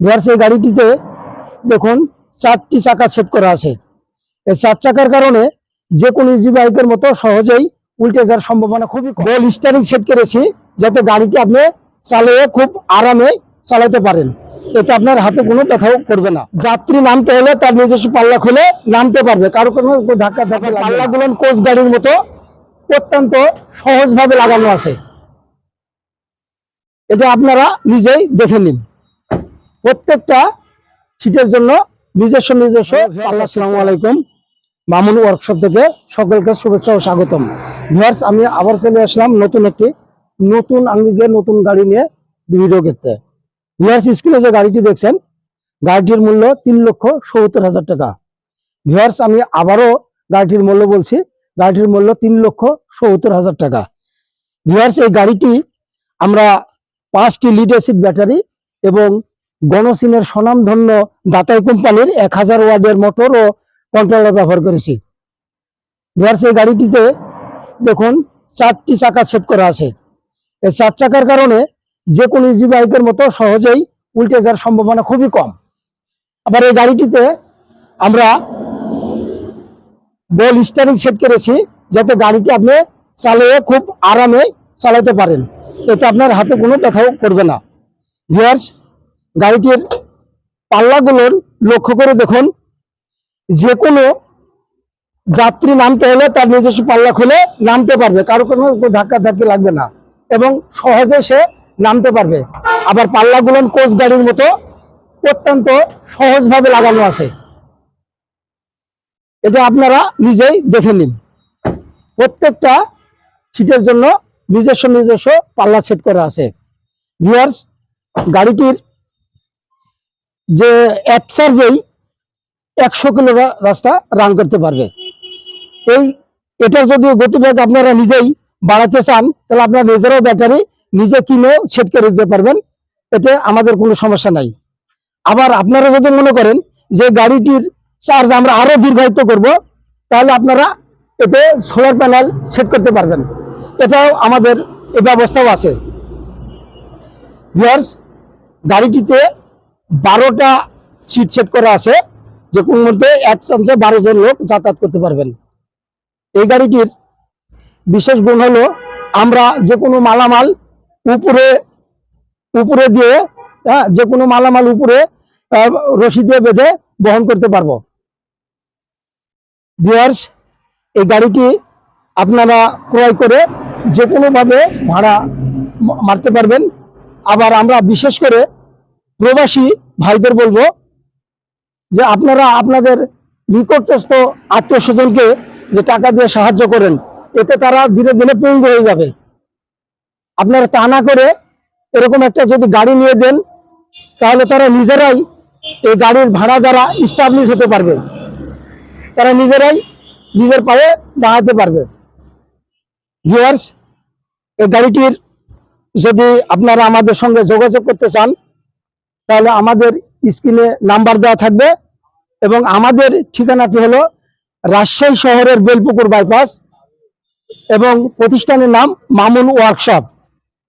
Viewers সেই গাড়িটিতে দেখুন চারটি চাকা সেট করা আছে। এই চার চাকার কারণে যে কোনো ইজি বাইকের মতো সহজেই উল্টে যাওয়ার সম্ভাবনা খুবই গোল স্টারিং সেট করেছি যাতে গাড়িটি আপনি চালিয়ে খুব আরামে চালাতে পারেন। এতে আপনার হাতে কোনো ব্যথাও করবে না। যাত্রী নামতে হলে তার নিজস্ব পাল্লা খুলে নামতে পারবে। কারও কোনো ধাক্কা ধাক্কা পাল্লাগুলো কোচ গাড়ির মতো অত্যন্ত সহজভাবে লাগানো আছে। এটা আপনারা নিজেই দেখে নিন। প্রত্যেকটা সিটের জন্য নিজস্ব নিজস্ব আসসালামু আলাইকুম। মামুন ওয়ার্কশপ থেকে সকলকে শুভেচ্ছা ও স্বাগতম। ভিউয়ার্স আমি আবার চলে আসলাম নতুন একটি নতুন আঙ্গিকে নতুন গাড়ি নিয়ে ভিডিও করতে। ভিউয়ার্স স্ক্রিনে যে গাড়িটি দেখছেন গাড়িটির মূল্য তিন লক্ষ সত্তর হাজার টাকা। ভিউয়ার্স আমি আবারও গাড়িটির মূল্য বলছি গাড়িটির মূল্য তিন লক্ষ সত্তর হাজার টাকা। ভিউয়ার্স এই গাড়িটি আমরা পাঁচটি লিড অ্যাসিড ব্যাটারি এবং গণসিনের স্বনামধন্য দাতাই কোম্পানির এক হাজার ওয়ার্ডের মোটর ও কন্ট্রোলার ব্যবহার করেছি। ভিউয়ার্স এই গাড়িটিতে দেখুন, চারটি চাকা সেট করা আছে। এই চার চাকার কারণে যে কোনো ইজি বাইকের মতো সহজেই উল্টে যাওয়ার সম্ভাবনা খুবই কম। আবার এই গাড়িটিতে আমরা বল স্টারিং সেট করেছি, যাতে গাড়িটি আপনি চালিয়ে খুব আরামে চালাতে পারেন। এতে আপনার হাতে কোনো ব্যথাও করবে না। ভিউয়ার্স গাড়িটির পাল্লাগুলোর লক্ষ্য করে দেখুন। যে কোনো যাত্রী নামতে হলে তার নিজস্ব পাল্লা খুলে নামতে পারবে, কারও কোনো ধাক্কা ধাক্কি লাগবে না এবং সহজে সে নামতে পারবে। আবার পাল্লাগুলো কোচ গাড়ির মতো অত্যন্ত সহজভাবে লাগানো আছে। এটা আপনারা নিজেই দেখে নিন। প্রত্যেকটা সিটের জন্য নিজস্ব নিজস্ব পাল্লা সেট করা আছে। ভিউয়ার্স, গাড়িটির যে এক চার্জেই একশো কিলো রাস্তা রান করতে পারবে। এই এটা যদি গতিবেগ আপনারা নিজেই বাড়াতে চান, তাহলে আপনার নিজেরও ব্যাটারি নিজে কিনেও সেট করে দিতে পারবেন। এতে আমাদের কোনো সমস্যা নাই। আবার আপনারা যদি মনে করেন যে গাড়িটির চার্জ আমরা আরও দীর্ঘায়িত করব, তাহলে আপনারা এতে সোলার প্যানেল সেট করতে পারবেন। এটাও আমাদের এই ব্যবস্থাও আছে। গাড়িটিতে বারোটা সিট সেট করা আছে, যে কোন মধ্যে এক চান্সে বারো জন লোক যাতায়াত করতে পারবেন। এই গাড়িটির বিশেষ গুণ হলো, আমরা যে কোনো মালামাল উপরে উপরে দিয়ে হ্যাঁ যে কোনো মালামাল উপরে রশি দিয়ে বেঁধে বহন করতে পারব। বিয়ার্স এই গাড়িটি আপনারা ক্রয় করে যে কোনোভাবে ভাড়া মারতে পারবেন। আবার আমরা বিশেষ করে প্রবাসী ভাইদের বলব যে আপনারা আপনাদের নিকটস্থ আত্মীয় স্বজনকে যে টাকা দিয়ে সাহায্য করেন, এতে তারা ধীরে ধীরে পঙ্গু হয়ে যাবে। আপনারা তা না করে এরকম একটা যদি গাড়ি নিয়ে দেন, তাহলে তারা নিজেরাই এই গাড়ির ভাড়া দ্বারা স্টাবলিশ হতে পারবে। তারা নিজেরাই নিজের পায়ে দাঁড়াতে পারবে। ভিউয়ার্স এই গাড়িটির যদি আপনারা আমাদের সঙ্গে যোগাযোগ করতে চান তাহলে আমাদের স্ক্রিনে নাম্বার দেওয়া থাকবে এবং আমাদের ঠিকানাটি হলো রাজশাহী শহরের বেলপুকুর বাইপাস এবং প্রতিষ্ঠানের নাম মামুন ওয়ার্কশপ।